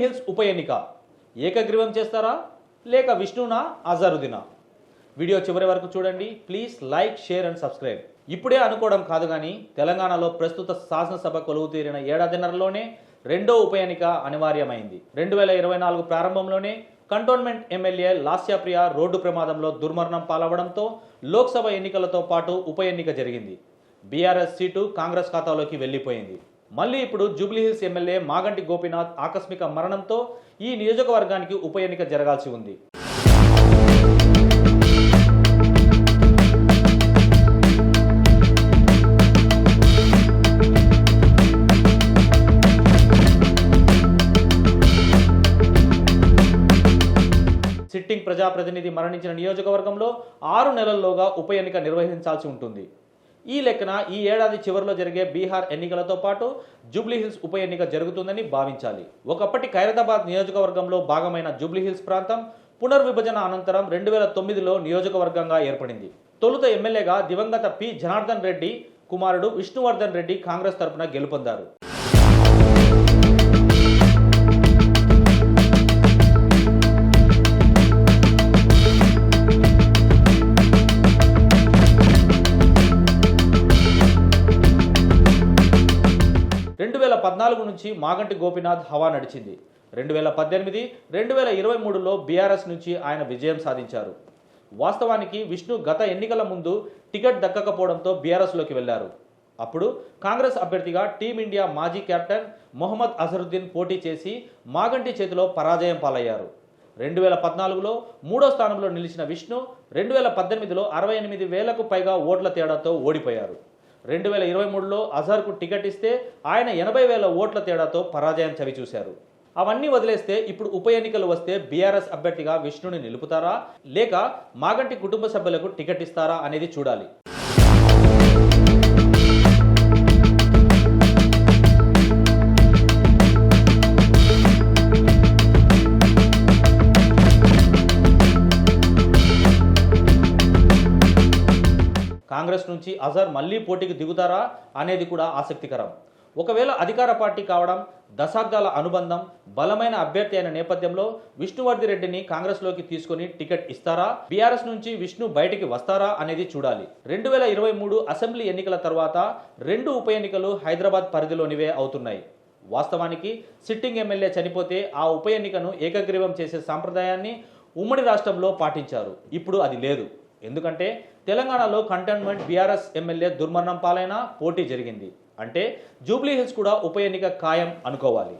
Hills ఉప ఎన్నిక. ఏకగ్రీవం చేస్తారా? లేక విష్ణునా అజరుదినా వీడియో చివరి వరకు చూడండి. Please like share and subscribe. ఇప్పుడే అనుకోవడం కాదు కానీ తెలంగాణలో ప్రస్తుత శాసనసభ కొలువు తీరిన ఏడాదిన్నరలోనే రెండో ఉప ఎన్నిక అనివార్యమైంది. రెండు వేల ఇరవై నాలుగు ప్రారంభంలోనే కంటోన్మెంట్ ఎమ్మెల్యే లాస్యాప్రియ రోడ్డు ప్రమాదంలో దుర్మరణం పాలవడంతో లోక్సభ ఎన్నికలతో పాటు ఉప ఎన్నిక జరిగింది. బీఆర్ఎస్ సీటు కాంగ్రెస్ ఖాతాలోకి వెళ్ళిపోయింది మళ్ళీ ఇప్పుడు జూబ్లీహిల్స్ ఎమ్మెల్యే మాగంటి గోపీనాథ్ ఆకస్మిక మరణంతో ఈ నియోజకవర్గానికి ఉప ఎన్నిక జరగాల్సి ఉంది. సిట్టింగ్ ప్రజాప్రతినిధి మరణించిన నియోజకవర్గంలో ఆరు నెలల్లోగా ఉప ఎన్నిక నిర్వహించాల్సి ఉంటుంది. ఈ లెక్కన ఈ ఏడాది చివరిలో జరిగే బీహార్ ఎన్నికలతో పాటు జూబ్లీహిల్స్ ఉప ఎన్నిక జరుగుతుందని భావించాలి. ఒకప్పటి ఖైరతాబాద్ నియోజకవర్గంలో భాగమైన జూబ్లీహిల్స్ ప్రాంతం పునర్విభజన అనంతరం రెండు వేల తొమ్మిదిలో నియోజకవర్గంగా ఏర్పడింది. తొలుత ఎమ్మెల్యేగా దివంగత పి జనార్దన్ రెడ్డి కుమారుడు విష్ణువర్ధన్ రెడ్డి కాంగ్రెస్ తరపున గెలుపొందారు. పద్నాలుగు నుంచి మాగంటి గోపీనాథ్ హవా నడిచింది. రెండు వేల పద్దెనిమిది రెండు వేల ఇరవై మూడులో బీఆర్ఎస్ నుంచి ఆయన విజయం సాధించారు. వాస్తవానికి విష్ణు గత ఎన్నికల ముందు టికెట్ దక్కకపోవడంతో బీఆర్ఎస్లోకి వెళ్ళారు అప్పుడు కాంగ్రెస్ అభ్యర్థిగా టీమిండియా మాజీ కెప్టెన్ మొహమ్మద్ అజరుద్దీన్ పోటీ చేసి మాగంటి చేతిలో పరాజయం పాలయ్యారు. రెండు వేల పద్నాలుగులో మూడో స్థానంలో నిలిచిన విష్ణు రెండు వేల పద్దెనిమిదిలో అరవై ఎనిమిది వేలకు పైగా ఓట్ల తేడాతో ఓడిపోయారు. రెండు వేల ఇరవై మూడులో అజర్కు టికెట్ ఇస్తే ఆయన ఎనభై వేల ఓట్ల తేడాతో పరాజయం చవిచూశారు. అవన్నీ వదిలేస్తే ఇప్పుడు ఉప ఎన్నికలు వస్తే బీఆర్ఎస్ అభ్యర్థిగా విష్ణుని నిలుపుతారా? లేక మాగంటి కుటుంబ సభ్యులకు టికెట్ ఇస్తారా అనేది చూడాలి. కాంగ్రెస్ నుంచి అజర్ మళ్ళీ పోటీకి దిగుతారా అనేది కూడా ఆసక్తికరం. ఒకవేళ అధికార పార్టీ కావడం దశాబ్దాల అనుబంధం బలమైన అభ్యర్థి అయిన నేపథ్యంలో విష్ణువర్ధి రెడ్డిని కాంగ్రెస్లోకి తీసుకుని టికెట్ ఇస్తారా? బీఆర్ఎస్ నుంచి విష్ణు బయటికి వస్తారా అనేది చూడాలి. రెండు వేల ఇరవై మూడు అసెంబ్లీ ఎన్నికల తర్వాత రెండు ఉప ఎన్నికలు హైదరాబాద్ పరిధిలోనివే అవుతున్నాయి. వాస్తవానికి సిట్టింగ్ ఎమ్మెల్యే చనిపోతే ఆ ఉప ఎన్నికను ఏకగ్రీవం చేసే సాంప్రదాయాన్ని ఉమ్మడి రాష్ట్రంలో పాటించారు. ఇప్పుడు అది లేదు. ఎందుకంటే తెలంగాణలో కంటైన్మెంట్ బీఆర్ఎస్ ఎమ్మెల్యే దుర్మరణం పాలైన పోటీ జరిగింది. అంటే జూబ్లీహిల్స్ కూడా ఉప ఎన్నిక ఖాయం అనుకోవాలి.